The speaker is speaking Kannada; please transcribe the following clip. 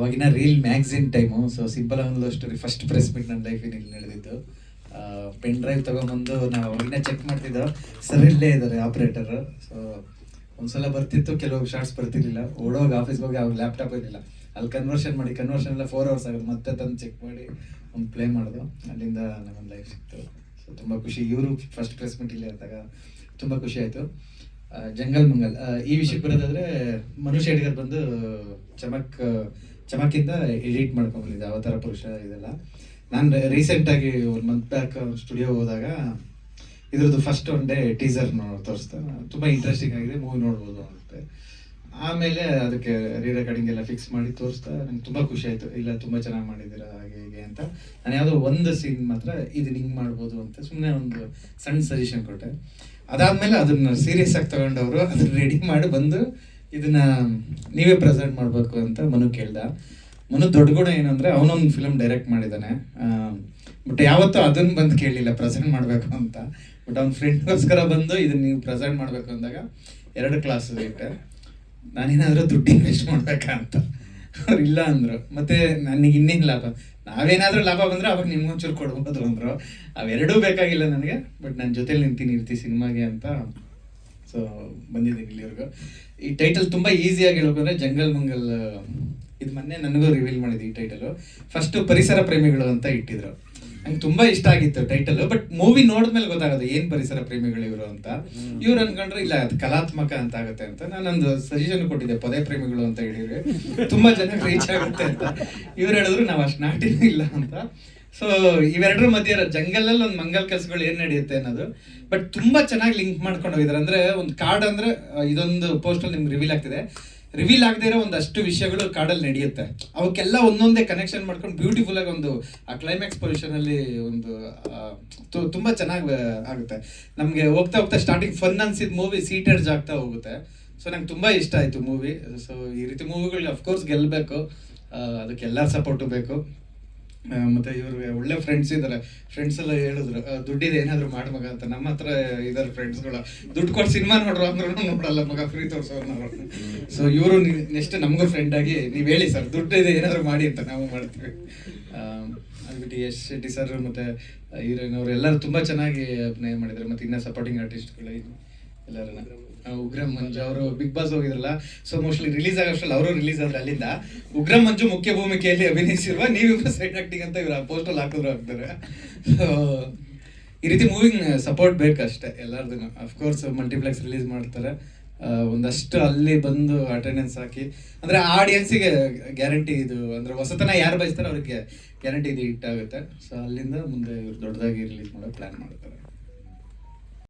ಅವಾಗಿನ reel magazine time so simple ಒಂದು ಸ್ಟೋರಿ ಫಸ್ಟ್ ಪ್ರೆಸ್ ಮೀಟ್ ನನ್ನ ಲೈಫಿನಲ್ಲಿ ನಡೆದಿದ್ದು. ಪೆನ್ ಡ್ರೈವ್ ತಗೊಂಬಂದು ನಾವು ಅವಾಗಿನ ಚೆಕ್ ಮಾಡ್ತಿದ್ದೋ, ಸರ್ ಇಲ್ಲೇ ಇದ್ದಾರೆ ಆಪ್ರೇಟರ್ ಸೊ ಒಂದ್ಸಲ ಬರ್ತಿತ್ತು ಕೆಲವು ಶಾರ್ಟ್ಸ್ ಬರ್ತಿರ್ಲಿಲ್ಲ. ಓಡೋಗಿ ಆಫೀಸ್ಗೆ ಹೋಗಿ ಅವ್ರ ಲ್ಯಾಪ್ಟಾಪ್ ಇರಲಿಲ್ಲ ಅಲ್ಲಿ ಕನ್ವರ್ಷನ್ ಮಾಡಿ ಕನ್ವರ್ಷನ್ ಎಲ್ಲ ಫೋರ್ ಅವರ್ಸ್ ಆಗೋದು. ಮತ್ತೆ ತಂದು ಚೆಕ್ ಮಾಡಿ, ಒಂದು ಪ್ಲೇ ಮಾಡೋದು. ಅಲ್ಲಿಂದ ನಗೊಂದು ಲೈಫ್ ಸಿಕ್ತು. ಸೊ ತುಂಬ ಖುಷಿ. ಇವರು ಫಸ್ಟ್ ಪ್ರೆಸ್ ಮೀಟ್ ಇಲ್ಲೇ ಇದ್ದಾಗ ತುಂಬ ಖುಷಿ ಆಯಿತು. ಜಂಗಲ್ ಮಂಗಲ್. ಈ ವಿಷಯಕ್ಕೆ ಬರೋದಾದ್ರೆ ಮನುಷ್ಯ ಅಡಿಗರ್ ಬಂದು ಚಮಕ್ ಚಮಕಿಂದ ಎಡಿಟ್ ಮಾಡ್ಕೊಂಡ್ಬಂದಿದ್ದೆ ಅವತಾರ ಪುರುಷ ಇದೆಲ್ಲ. ನಾನು ರೀಸೆಂಟಾಗಿ ಒಂದು ಮಂತ್ ಬ್ಯಾಕ್ ಸ್ಟುಡಿಯೋ ಹೋದಾಗ ಇದ್ರದ್ದು ಫಸ್ಟ್ ಒನ್ ಡೇ ಟೀಸರ್ ತೋರಿಸ್ತಾ ತುಂಬ ಇಂಟ್ರೆಸ್ಟಿಂಗ್ ಆಗಿದೆ ಮೂವಿ ನೋಡ್ಬೋದು ಅಂತೆ. ಆಮೇಲೆ ಅದಕ್ಕೆ ರೀ ರೆಕಾರ್ಡಿಂಗ್ ಎಲ್ಲ ಫಿಕ್ಸ್ ಮಾಡಿ ತೋರಿಸ್ತಾ ನಂಗೆ ತುಂಬ ಖುಷಿ ಆಯಿತು. ಇಲ್ಲ, ತುಂಬ ಚೆನ್ನಾಗಿ ಮಾಡಿದ್ದೀರಾ, ಹಾಗೆ, ಹೀಗೆ ಅಂತ. ನಾನು ಯಾವುದೋ ಒಂದು ಸೀನ್ ಮಾತ್ರ ಇದನ್ನ ಹಿಂಗೆ ಮಾಡ್ಬೋದು ಅಂತ ಸುಮ್ಮನೆ ಒಂದು ಸಣ್ಣ ಸಜೆಷನ್ ಕೊಟ್ಟೆ. ಅದಾದ್ಮೇಲೆ ಅದನ್ನ ಸೀರಿಯಸ್ ಆಗಿ ತಗೊಂಡವರು, ಅದನ್ನ ರೆಡಿ ಮಾಡಿ ಬಂದು ಇದನ್ನ ನೀವೇ ಪ್ರೆಸೆಂಟ್ ಮಾಡಬೇಕು ಅಂತ ಮನು ಕೇಳ್ದ. ಮನು ದೊಡ್ಡ ಗುಣ ಏನಂದ್ರೆ ಅವನೊಂದು ಫಿಲಮ್ ಡೈರೆಕ್ಟ್ ಮಾಡಿದ್ದಾನೆ ಬಟ್ ಯಾವತ್ತೂ ಅದನ್ನ ಬಂದು ಕೇಳಲಿಲ್ಲ ಪ್ರೆಸೆಂಟ್ ಮಾಡಬೇಕು ಅಂತ. ಬಟ್ ಅವ್ನ ಫ್ರೆಂಡ್ಗೋಸ್ಕರ ಬಂದು ಇದನ್ನ ನೀವು ಪ್ರೆಸೆಂಟ್ ಮಾಡಬೇಕು ಅಂದಾಗ ಎರಡು ಕ್ಲಾಸ್ ಇಟ್ಟೆ ನಾನೇನಾದ್ರೂ ದುಡ್ಡು ಇನ್ವೆಸ್ಟ್ ಮಾಡ್ಬೇಕಾ ಅಂತ. ಅವ್ರು ಇಲ್ಲ ಅಂದ್ರು. ಮತ್ತೆ ನನಗೆ ಇನ್ನೇನು ಲಾಭ? ನಾವೇನಾದ್ರೂ ಲಾಭ ಬಂದರೆ ಅವಾಗ ನಿಮ್ಗೊಂಚೂರು ಕೊಡ್ಬೋದು ಅಂದ್ರು. ಅವೆರಡೂ ಬೇಕಾಗಿಲ್ಲ ನನಗೆ ಬಟ್ ನನ್ನ ಜೊತೆಲಿ ನಿಂತೀನಿ ಇರ್ತಿ ಸಿನಿಮಾಗೆ ಅಂತ. ಸೊ ಬಂದಿದ್ದೀನಿ ಇಲ್ಲಿವರೆಗೂ. ಈ ಟೈಟಲ್ ತುಂಬಾ ಈಸಿಯಾಗಿ ಹೇಳ್ಬೇಕಂದ್ರೆ ಜಂಗಲ್ ಮಂಗಲ್ ಇದು ಮೊನ್ನೆ ನನಗೂ ರಿವೀಲ್ ಮಾಡಿದ್ದು ಈ ಟೈಟಲ್ ಫಸ್ಟು ಪರಿಸರ ಪ್ರೇಮಿಗಳು ಅಂತ ಇಟ್ಟಿದ್ರು. ನಂಗೆ ತುಂಬಾ ಇಷ್ಟ ಆಗಿತ್ತು ಟೈಟಲ್ ಬಟ್ ಮೂವಿ ನೋಡಿದ್ಮೇಲೆ ಗೊತ್ತಾಗೋದು ಏನು ಪರಿಸರ ಪ್ರೇಮಿಗಳು ಇವರು ಅಂತ. ಇವ್ರು ಅನ್ಕೊಂಡ್ರೆ ಇಲ್ಲ ಅದು ಕಲಾತ್ಮಕ ಅಂತ ಆಗುತ್ತೆ ಅಂತ. ನಾನೊಂದು ಸಜೆಷನ್ ಕೊಟ್ಟಿದ್ದೆ ಪದೇ ಪ್ರೇಮಿಗಳು ಅಂತ ಹೇಳಿದ್ರೆ. ತುಂಬಾ ಜನ ರೀಚ್ ಆಗುತ್ತೆ ಅಂತ. ಇವ್ರು ಹೇಳಿದ್ರು ನಾವು ಅಷ್ಟು ನಾಟಿನೂ ಇಲ್ಲ ಅಂತ. ಸೊ ಇವೆರಡರ ಮಧ್ಯೆ ಜಂಗಲಲ್ಲಿ ಒಂದು ಮಂಗಲ್ ಕೆಲಸಗಳು ಏನ್ ನಡೆಯುತ್ತೆ ಅನ್ನೋದು. ಬಟ್ ತುಂಬಾ ಚೆನ್ನಾಗಿ ಲಿಂಕ್ ಮಾಡ್ಕೊಂಡು ಹೋಗಿದ್ದಾರೆ ಅಂದ್ರೆ ಒಂದು ಕಾರ್ಡ್ ಅಂದ್ರೆ ಇದೊಂದು ಪೋಸ್ಟ್ ಅಲ್ಲಿ ನಿಮ್ಗೆ ರಿವೀಲ್ ಆಗ್ತಿದೆ. ರಿವೀಲ್ ಆಗದೆ ಇರೋ ಒಂದಷ್ಟು ವಿಷಯಗಳು ಕಾಡಲ್ಲಿ ನಡೆಯುತ್ತೆ. ಅವಕ್ಕೆಲ್ಲ ಒಂದೊಂದೇ ಕನೆಕ್ಷನ್ ಮಾಡ್ಕೊಂಡು ಬ್ಯೂಟಿಫುಲ್ ಆಗಿ ಒಂದು, ಆ ಕ್ಲೈಮ್ಯಾಕ್ಸ್ ಪೊಸಿಷನ್ ಅಲ್ಲಿ ಒಂದು ತುಂಬಾ ಚೆನ್ನಾಗಿ ಆಗುತ್ತೆ. ನಮಗೆ ಹೋಗ್ತಾ ಹೋಗ್ತಾ ಸ್ಟಾರ್ಟಿಂಗ್ ಫನ್ ಅನ್ಸಿದ ಮೂವಿ ಸೀಟೆಡ್ಜ್ ಆಗ್ತಾ ಹೋಗುತ್ತೆ. ಸೊ ನಂಗೆ ತುಂಬಾ ಇಷ್ಟ ಆಯ್ತು ಮೂವಿ ಸೊ ಈ ರೀತಿ ಮೂವಿಗಳು ಅಫ್ಕೋರ್ಸ್ ಗೆಲ್ಲಬೇಕು ಅದಕ್ಕೆ ಎಲ್ಲರ ಸಪೋರ್ಟು ಬೇಕು. ಮತ್ತೆ ಇವರು ಒಳ್ಳೆ ಫ್ರೆಂಡ್ಸ್ ಇದಾರೆ. ಫ್ರೆಂಡ್ಸ್ ಎಲ್ಲ ಹೇಳಿದ್ರು ದುಡ್ಡಿದೆ, ಏನಾದ್ರು ಮಾಡಿ ಮಗ ಅಂತ. ನಮ್ಮ ಹತ್ರ ಇದಾರೆ ಫ್ರೆಂಡ್ಸ್ಗಳು ದುಡ್ಡು ಕೊಟ್ಟು ಸಿನಿಮಾ ನೋಡ್ರು ಅಂದ್ರೂ ನೋಡಲ್ಲ ಮಗ ಫ್ರೀ ತೋರ್ಸೋರು ಸೊ ಇವರು ನೆಕ್ಸ್ಟ್ ನಮಗೂ ಫ್ರೆಂಡ್ ಆಗಿ, ನೀವ್ ಹೇಳಿ ಸರ್ ದುಡ್ಡು ಇದೆ ಏನಾದ್ರು ಮಾಡಿ ಅಂತ ನಾವು ಮಾಡ್ತೀವಿ. ಅದ್ಬಿಟ್ಟು ಯಶ್ ಶೆಟ್ಟಿ ಸರ್ ಮತ್ತೆ ಹೀರೋಯಿನ್ ಅವರು ಎಲ್ಲರೂ ತುಂಬಾ ಚೆನ್ನಾಗಿ ಅಭಿನಯ ಮಾಡಿದ್ದಾರೆ. ಮತ್ತೆ ಇನ್ನ ಸಪೋರ್ಟಿಂಗ್ ಆರ್ಟಿಸ್ಟ್ಗಳು ಎಲ್ಲರನ್ನ. ಉಗ್ರಂ ಮಂಜು, ಅವರು ಬಿಗ್ ಬಾಸ್ ಹೋಗಿದ್ರಲ್ಲ ಸೊ ಮೋಸ್ಟ್ಲಿ ರಿಲೀಸ್ ಆಗೋಷ್ಟ್ರಲ್ಲಿ ಅವರು ರಿಲೀಸ್ ಆದ್ರೆ ಅಲ್ಲಿಂದ. ಉಗ್ರಂ ಮಂಜು ಮುಖ್ಯ ಭೂಮಿಕೆಯಲ್ಲಿ ಅಭಿನಯಿಸಿರುವ ನೀವಿಬ್ಬರು ಸೈಡ್ ಆಕ್ಟಿಂಗ್ ಅಂತ ಇವ್ರು ಪೋಸ್ಟಲ್ಲಿ ಹಾಕಿದ್ರು ಹಾಕ್ತಾರೆ. ಸೊ ಈ ರೀತಿ ಮೂವಿಂಗ್ ಸಪೋರ್ಟ್ ಬೇಕಷ್ಟೇ ಎಲ್ಲರದು ಅಫ್ಕೋರ್ಸ್ ಮಲ್ಟಿಪ್ಲೆಕ್ಸ್ ರಿಲೀಸ್ ಮಾಡ್ತಾರೆ. ಒಂದಷ್ಟು ಅಲ್ಲಿ ಬಂದು ಅಟೆಂಡೆನ್ಸ್ ಹಾಕಿ. ಅಂದ್ರೆ ಆಡಿಯನ್ಸಿಗೆ ಗ್ಯಾರಂಟಿ ಇದು, ಅಂದ್ರೆ ಹೊಸತನ ಯಾರು ಬಯಸ್ತಾರೆ ಅವ್ರಿಗೆ ಗ್ಯಾರಂಟಿ ಇದು ಹಿಟ್ ಆಗುತ್ತೆ. ಸೊ ಅಲ್ಲಿಂದ ಮುಂದೆ ಇವ್ರು ದೊಡ್ಡದಾಗಿ ರಿಲೀಸ್ ಮಾಡೋ ಪ್ಲಾನ್ ಮಾಡ್ತಾರೆ.